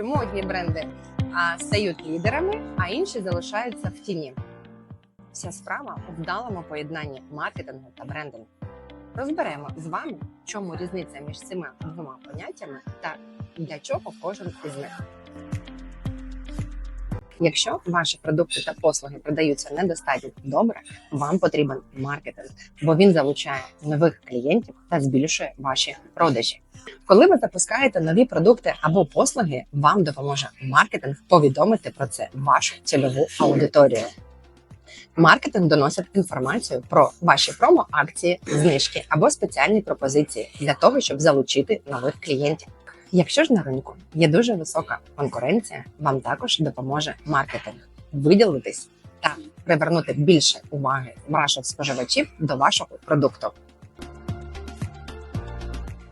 чому одні бренди а, стають лідерами, а інші залишаються в тіні. Вся справа у вдалому поєднанні маркетингу та брендингу. Розберемо з вами, чому різниця між цими двома поняттями та для чого кожен із них. Якщо ваші продукти та послуги продаються недостатньо добре, вам потрібен маркетинг, бо він залучає нових клієнтів та збільшує ваші продажі. Коли ви запускаєте нові продукти або послуги, вам допоможе маркетинг повідомити про це вашу цільову аудиторію. Маркетинг доносить інформацію про ваші промо-акції, знижки або спеціальні пропозиції для того, щоб залучити нових клієнтів. Якщо ж на ринку є дуже висока конкуренція, вам також допоможе маркетинг виділитись та привернути більше уваги ваших споживачів до вашого продукту.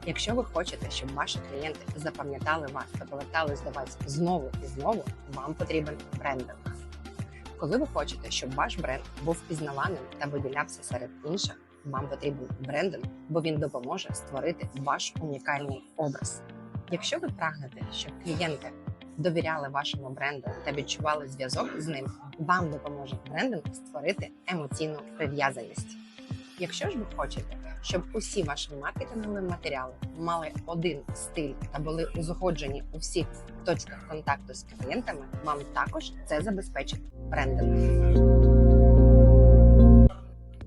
Якщо ви хочете, щоб ваші клієнти запам'ятали вас та повертались до вас знову і знову, вам потрібен брендинг. Коли ви хочете, щоб ваш бренд був впізнаваним та виділявся серед інших, вам потрібен брендинг, бо він допоможе створити ваш унікальний образ. Якщо ви прагнете, щоб клієнти довіряли вашому бренду та відчували зв'язок з ним, вам допоможе брендинг створити емоційну прив'язаність. Якщо ж ви хочете, щоб усі ваші маркетингові матеріали мали один стиль та були узгоджені у всіх точках контакту з клієнтами, вам також це забезпечить брендинг.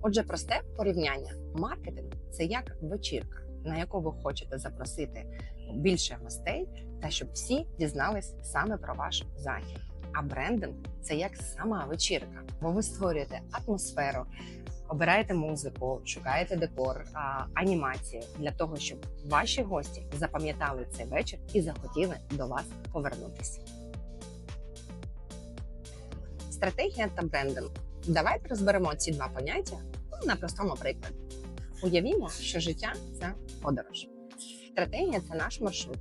Отже, просте порівняння. Маркетинг це як вечірка, на яку ви хочете запросити більше гостей, та щоб всі дізнались саме про ваш захід. А брендинг це як сама вечірка, бо ви створюєте атмосферу, обираєте музику, шукаєте декор, а, анімації для того, щоб ваші гості запам'ятали цей вечір і захотіли до вас повернутися. Стратегія та брендинг. Давайте розберемо ці два поняття на простому прикладі. Уявімо, що життя це подорож. Стратегія це наш маршрут,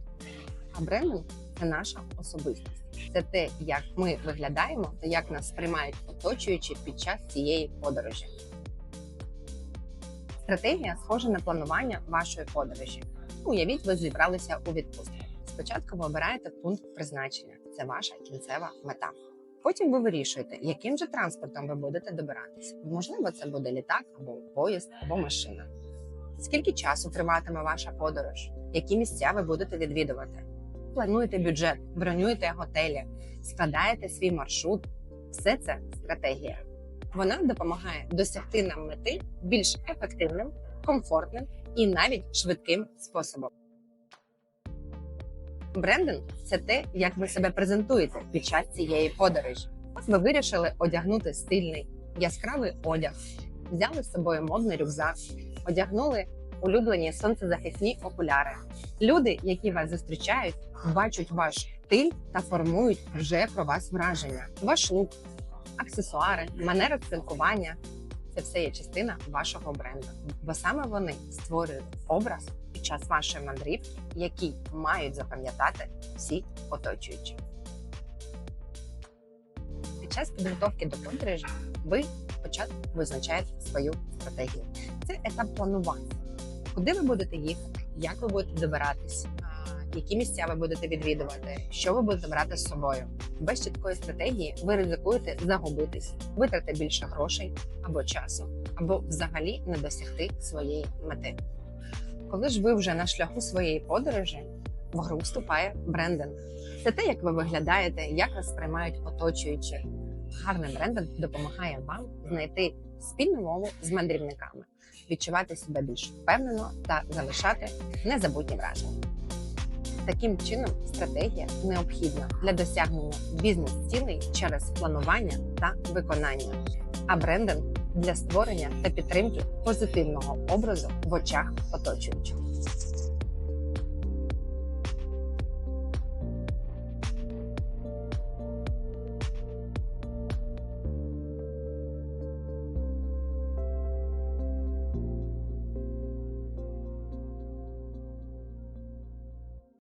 а брендинг це наша особистість. Це те, як ми виглядаємо та як нас сприймають оточуючи під час цієї подорожі. Стратегія схожа на планування вашої подорожі. Уявіть, ви зібралися у відпустку. Спочатку ви обираєте пункт призначення, це ваша кінцева мета. Потім ви вирішуєте, яким же транспортом ви будете добиратися. Можливо, це буде літак або поїзд, або машина. Скільки часу триватиме ваша подорож? Які місця ви будете відвідувати? Плануєте бюджет, бронюєте готелі, складаєте свій маршрут. Все це стратегія. Вона допомагає досягти нам мети більш ефективним, комфортним і навіть швидким способом. Брендинг це те, як ви себе презентуєте під час цієї подорожі. Ви вирішили одягнути стильний, яскравий одяг, взяли з собою модний рюкзак, одягнули улюблені сонцезахисні окуляри. Люди, які вас зустрічають, бачать ваш стиль та формують вже про вас враження. Ваш лук, аксесуари, манера спілкування це все є частина вашого бренду, бо саме вони створюють образ під час вашої мандрівки, який мають запам'ятати всі оточуючі. Під час підготовки до подорожі ви спочатку визначаєте свою стратегію. Це етап планування. Куди ви будете їхати, як ви будете добиратись, які місця ви будете відвідувати, що ви будете брати з собою. Без чіткої стратегії ви ризикуєте загубитись, витрати більше грошей або часу, або взагалі не досягти своєї мети. Коли ж ви вже на шляху своєї подорожі, в гру вступає брендинг. Це те, як ви виглядаєте, як вас сприймають оточуючі. Гарний брендинг допомагає вам знайти спільну мову з мандрівниками, відчувати себе більш впевнено та залишати незабутні враження. Таким чином, стратегія необхідна для досягнення бізнес-цілей через планування та виконання, а брендинг для створення та підтримки позитивного образу в очах оточуючих.